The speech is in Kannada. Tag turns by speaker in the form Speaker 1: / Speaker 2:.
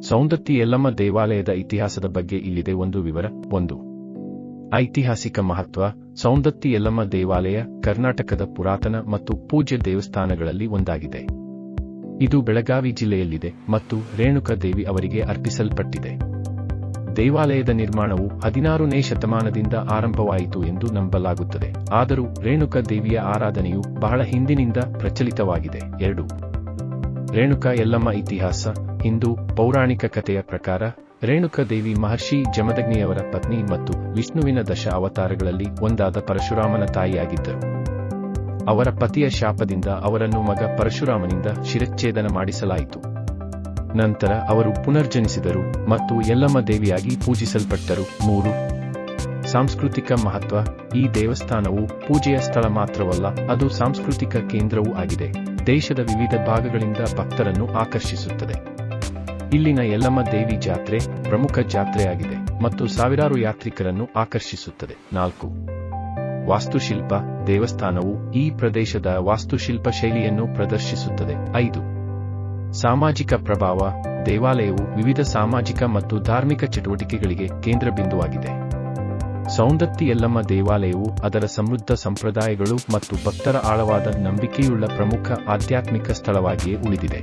Speaker 1: ಸೌಂದತ್ತಿ ಎಲ್ಲಮ್ಮ ದೇವಾಲಯದ ಇತಿಹಾಸದ ಬಗ್ಗೆ ಇಲ್ಲಿದೆ ಒಂದು ವಿವರ, ಒಂದು. ಐತಿಹಾಸಿಕ ಮಹತ್ವ ಸೌಂದತ್ತಿ ಯಲ್ಲಮ್ಮ ದೇವಾಲಯ ಕರ್ನಾಟಕದ ಪುರಾತನ ಮತ್ತು ಪೂಜ್ಯ ದೇವಸ್ಥಾನಗಳಲ್ಲಿ ಒಂದಾಗಿದೆ. ಇದು ಬೆಳಗಾವಿ ಜಿಲ್ಲೆಯಲ್ಲಿದೆ ಮತ್ತು ರೇಣುಕ ದೇವಿ ಅವರಿಗೆ ಅರ್ಪಿಸಲ್ಪಟ್ಟಿದೆ. ದೇವಾಲಯದ ನಿರ್ಮಾಣವು ಹದಿನಾರನೇ ಶತಮಾನದಿಂದ ಆರಂಭವಾಯಿತು ಎಂದು ನಂಬಲಾಗುತ್ತದೆ, ಆದರೂ ರೇಣುಕ ದೇವಿಯ ಆರಾಧನೆಯು ಬಹಳ ಹಿಂದಿನಿಂದ ಪ್ರಚಲಿತವಾಗಿದೆ. ಎರಡು. ರೇಣುಕ ಯಲ್ಲಮ್ಮ ಇತಿಹಾಸ, ಹಿಂದೂ, ಪೌರಾಣಿಕ ಕಥೆಯ ಪ್ರಕಾರ, ರೇಣುಕಾ ದೇವಿ ಮಹರ್ಷಿ ಜಮದಗ್ನಿಯವರ ಪತ್ನಿ ಮತ್ತು ವಿಷ್ಣುವಿನ ದಶ ಅವತಾರಗಳಲ್ಲಿ ಒಂದಾದ ಪರಶುರಾಮನ ತಾಯಿಯಾಗಿದ್ದರು. ಅವರ ಪತಿಯ ಶಾಪದಿಂದ ಅವರನ್ನು ಮಗ ಪರಶುರಾಮನಿಂದ ಶಿರಚ್ಛೇದನ ಮಾಡಿಸಲಾಯಿತು. ನಂತರ ಅವರು ಪುನರ್ಜನಿಸಿದರು ಮತ್ತು ಯಲ್ಲಮ್ಮ ದೇವಿಯಾಗಿ ಪೂಜಿಸಲ್ಪಟ್ಟರು ಮೂರು. ಸಾಂಸ್ಕೃತಿಕ ಮಹತ್ವ, ಈ ದೇವಸ್ಥಾನವು ಪೂಜೆಯ ಸ್ಥಳ ಮಾತ್ರವಲ್ಲ, ಅದು ಸಾಂಸ್ಕೃತಿಕ ಕೇಂದ್ರವೂ ಆಗಿದೆ. ದೇಶದ ವಿವಿಧ ಭಾಗಗಳಿಂದ ಭಕ್ತರನ್ನು ಆಕರ್ಷಿಸುತ್ತದೆ. ಇಲ್ಲಿನ ಯಲ್ಲಮ್ಮ ದೇವಿ ಜಾತ್ರೆ ಪ್ರಮುಖ ಜಾತ್ರೆಯಾಗಿದೆ ಮತ್ತು ಸಾವಿರಾರು ಯಾತ್ರಿಕರನ್ನು ಆಕರ್ಷಿಸುತ್ತದೆ. ನಾಲ್ಕು. ವಾಸ್ತುಶಿಲ್ಪ ದೇವಸ್ಥಾನವು ಈ ಪ್ರದೇಶದ ವಾಸ್ತುಶಿಲ್ಪ ಶೈಲಿಯನ್ನು ಪ್ರದರ್ಶಿಸುತ್ತದೆ. ಐದು. ಸಾಮಾಜಿಕ ಪ್ರಭಾವ ದೇವಾಲಯವು ವಿವಿಧ ಸಾಮಾಜಿಕ ಮತ್ತು ಧಾರ್ಮಿಕ ಚಟುವಟಿಕೆಗಳಿಗೆ ಕೇಂದ್ರ ಬಿಂದುವಾಗಿದೆ ಸೌಂದತ್ತಿ ಎಲ್ಲಮ್ಮ ದೇವಾಲಯವು ಅದರ ಸಮೃದ್ಧ ಸಂಪ್ರದಾಯಗಳು ಮತ್ತು ಭಕ್ತರ ಆಳವಾದ ನಂಬಿಕೆಯುಳ್ಳ ಪ್ರಮುಖ ಆಧ್ಯಾತ್ಮಿಕ ಸ್ಥಳವಾಗಿಯೇ ಉಳಿದಿದೆ.